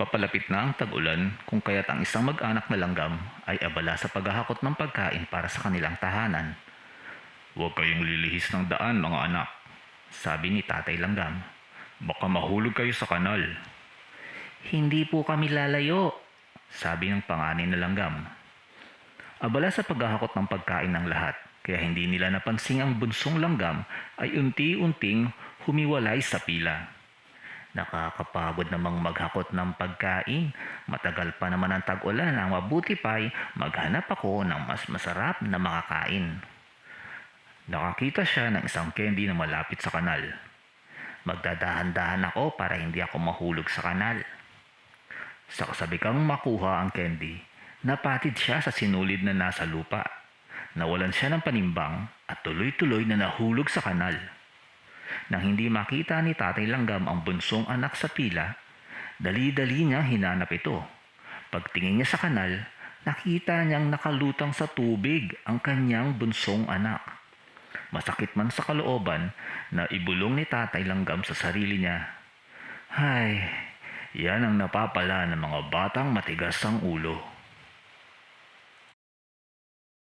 Papalapit na ang tag-ulan kung kaya't ang isang mag-anak na langgam ay abala sa paghahakot ng pagkain para sa kanilang tahanan. Huwag kayong lilihis ng daan mga anak, sabi ni tatay langgam. Baka mahulog kayo sa kanal. Hindi po kami lalayo, sabi ng panganay na langgam. Abala sa paghahakot ng pagkain ng lahat, kaya hindi nila napansing ang bunsong langgam ay unti-unting humiwalay sa pila. Nakakapagod namang maghakot ng pagkain. Matagal pa naman ang tag-ulan ang mabuti pa'y maghanap ako ng mas masarap na makakain. Nakakita siya ng isang candy na malapit sa kanal. Magdadahan-dahan ako para hindi ako mahulog sa kanal. Sa kasabikang makuha ang candy, napatid siya sa sinulid na nasa lupa. Nawalan siya ng panimbang at tuloy-tuloy na nahulog sa kanal. Nang hindi makita ni Tatay Langgam ang bunsong anak sa pila, dali-dali niya hinanap ito. Pagtingin niya sa kanal, nakita niyang nakalutang sa tubig ang kanyang bunsong anak. Masakit man sa kalooban na ibulong ni Tatay Langgam sa sarili niya. Hay, yan ang napapala ng mga batang matigas ang ulo.